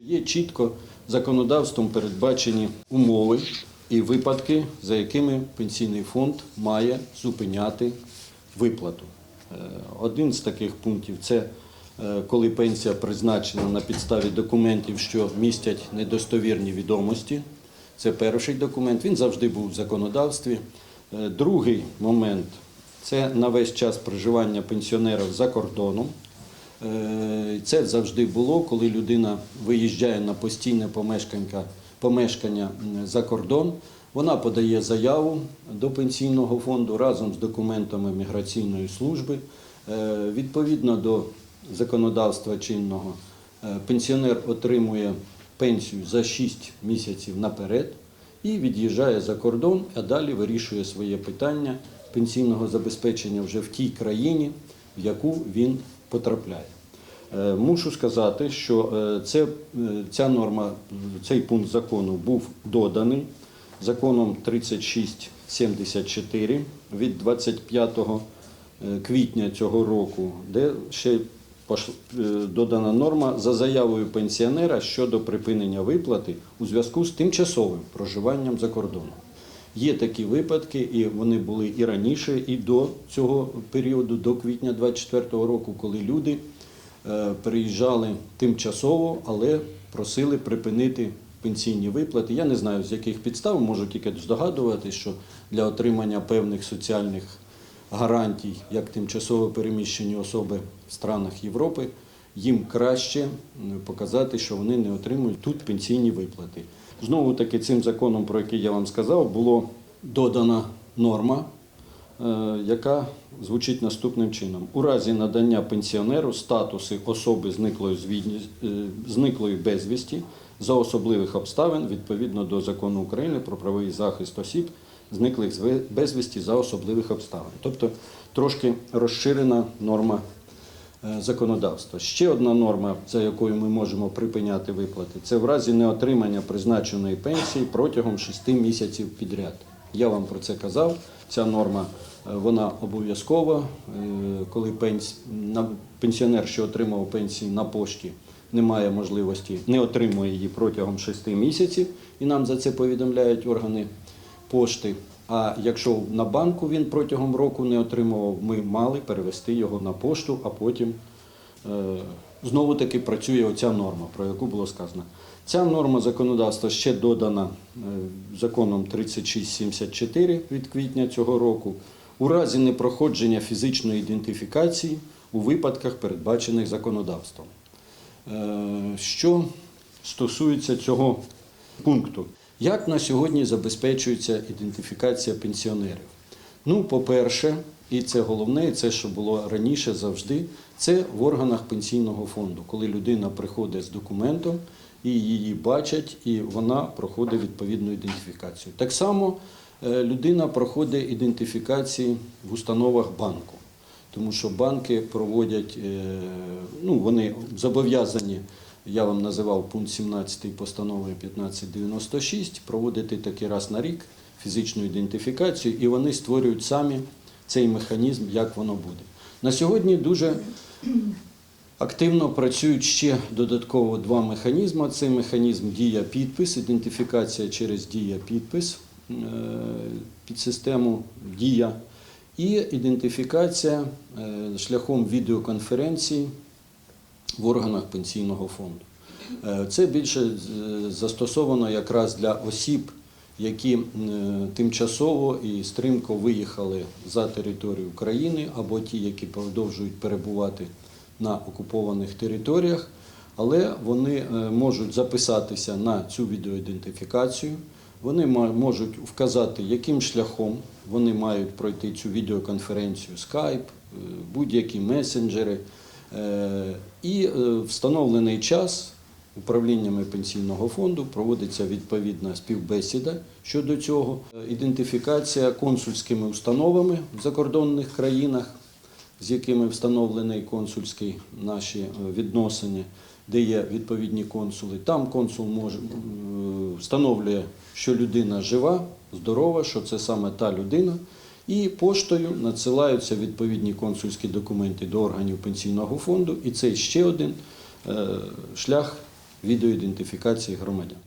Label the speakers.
Speaker 1: Є чітко законодавством передбачені умови і випадки, за якими пенсійний фонд має зупиняти виплату. Е, Один з таких пунктів це е, коли пенсія призначена на підставі документів, що містять недостовірні відомості. Це перший документ. Він завжди був в законодавстві. Е, Другий момент це на весь час проживання пенсіонерів за кордоном. Е, Це завжди було, коли людина виїжджає на постійне помешканка- помешкання за кордон. Вона подає заяву до пенсійного фонду разом з документами міграційної служби. Е, Відповідно до законодавства чинного, е, пенсіонер отримує пенсію за 6 місяців наперед і від'їжджає за кордон, а далі вирішує своє питання пенсійного забезпечення вже в тій країні, в яку він потрапляє. Е, Мушу сказати, що е, це, е, ця норма, цей пункт закону був доданий законом 3674 від 25 е, квітня цього року, де ще додана норма за заявою пенсіонера щодо припинення виплати у зв'язку з тимчасовим проживанням за кордоном. Є такі випадки, і вони були і раніше, і до цього періоду, до квітня 24 року, коли люди е, приїжджали тимчасово, але просили припинити пенсійні виплати. Я не знаю, з яких підстав, можу тільки здогадувати, що для отримання певних соціальних гарантій, як тимчасово переміщені особи в странах Європи, їм краще показати, що вони не отримують тут пенсійні виплати. Знову таки, цим законом, про який я вам сказав, було додана норма, е, яка звучить наступним чином: у разі надання пенсіонеру статуси особи зниклої, е, зниклої безвісті за особливих обставин відповідно до закону України про правовий захист осіб, зниклих безвісті за особливих обставин. Тобто трошки розширена норма законодавства. Ще одна норма, за якою ми можемо припиняти виплати, це в разі неотримання призначеної пенсії протягом 6 місяців підряд. Я вам про це казав. Ця норма е, вона обов'язкова. Е, Коли пенсіонер, що отримав пенсію на пошті, не має можливості, не отримує її протягом 6 місяців, і нам за це повідомляють органи пошти. А якщо на банку він протягом року не отримував, ми мали перевести його на пошту, а потім е, знову таки працює оця норма, про яку було сказано. Ця норма законодавства ще додана е, законом 3674 від квітня цього року у разі непроходження фізичної ідентифікації у випадках, передбачених законодавством. Е, Що стосується цього пункту, як на сьогодні забезпечується ідентифікація пенсіонерів? Ну, по-перше, і це головне, і це, що було раніше завжди, це в органах пенсійного фонду, коли людина приходить з документом і її бачать, і вона проходить відповідну ідентифікацію. Так само е, людина проходить ідентифікації в установах банку тому що банки проводять, е, ну вони зобов'язані, я вам називав пункт 17 постанови 1596, проводити такий раз на рік фізичну ідентифікацію, і вони створюють самі цей механізм, як воно буде. На сьогодні дуже Активно працюють ще додатково два механізми. Це механізм дія-підпис, ідентифікація через дія-підпис е, під систему Дія і ідентифікація е, шляхом відеоконференції в органах пенсійного фонду. Е, Це більше е, застосовано якраз для осіб, які тимчасово і стрімко виїхали за територію України, або ті, які продовжують перебувати на окупованих територіях, але вони е, можуть записатися на цю відеоідентифікацію. Вони можуть вказати, яким шляхом вони мають пройти цю відеоконференцію Skype, будь-які месенджери. Е, І е, встановлений час управліннями пенсійного фонду проводиться відповідна співбесіда щодо цього. Е, Ідентифікація консульськими установами в закордонних країнах, з якими встановлений консульські наші відносини, де є відповідні консули. Там консул може встановлює, що людина жива, здорова, що це саме та людина. І поштою надсилаються відповідні консульські документи до органів пенсійного фонду. І це ще один е, шлях відеоідентифікації громадян.